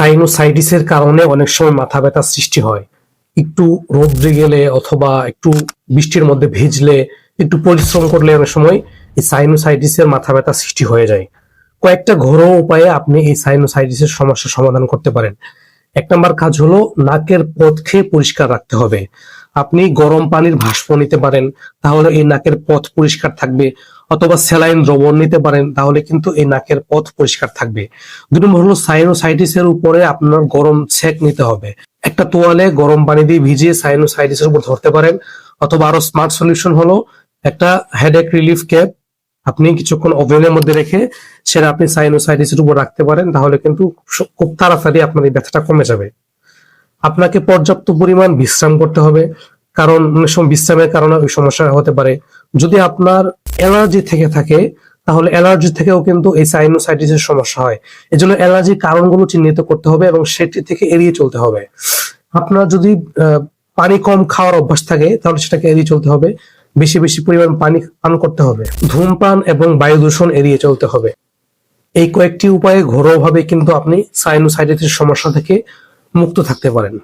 সাইনোসাইটিসের কারণে অনেক সময় মাথা ব্যথা সৃষ্টি হয়। একটু রোদ্রে গেলে অথবা একটু বৃষ্টির মধ্যে ভিজলে, একটু পরিশ্রম করলে অনেক সময় এই সাইনোসাইটিসের মাথা ব্যথা সৃষ্টি হয়ে যায়। কয়েকটা ঘরোয়া উপায়ে আপনি এই সাইনোসাইটিসের সমস্যা সমাধান করতে পারেন। এক নম্বর কাজ হলো নাকের পথ খেয়ে পরিষ্কার রাখতে হবে। আপনি গরম পানির ভাস্প নিতে পারেন, তাহলে এই নাকের পথ পরিষ্কার থাকবে। অথবা স্যালাইন দ্রবণ নিতে পারেন, তাহলে কিন্তু এই নাকের পথ পরিষ্কার থাকবে। দুই নম্বর হলো সাইনোসাইটিসের উপরে আপনার গরম সেক নিতে হবে। একটা তোয়ালে গরম পানি দিয়ে ভিজিয়ে সাইনোসাইটিসের উপর ধরতে পারেন, অথবা আরও স্মার্ট সলিউশন হলো একটা হেডেক রিলিফ ক্যাপ আপনি কিছুক্ষণ ওভেনের মধ্যে রেখে সেটা আপনি সাইনোসাইটিসের উপর রাখতে পারেন, তাহলে কিন্তু খুব তাড়াতাড়ি আপনার এই ব্যথাটা কমে যাবে। আপনাকে পর্যাপ্ত পরিমাণ বিশ্রাম করতে হবে কারণ বিশ্রামের কারণে ওই সমস্যা হতে পারে। যদি আপনার অ্যালার্জি থেকে থাকে, তাহলে অ্যালার্জি থেকেও কিন্তু এই সাইনোসাইটিসের সমস্যা হয়। এজন্য অ্যালার্জির কারণগুলো চিহ্নিত করতে হবে এবং সেটি থেকে এড়িয়ে চলতে হবে। আপনার যদি পানি কম খাওয়ার অভ্যাস থাকে, তাহলে সেটাকে এড়িয়ে চলতে হবে। বেশি বেশি পরিমাণ পানি পান করতে হবে। ধূমপান এবং বায়ু দূষণ এড়িয়ে চলতে হবে। এই কয়েকটি উপায়ে ঘরোয়াভাবে কিন্তু আপনি সাইনোসাইটিসের সমস্যা থেকে মুক্ত থাকতে পারেন।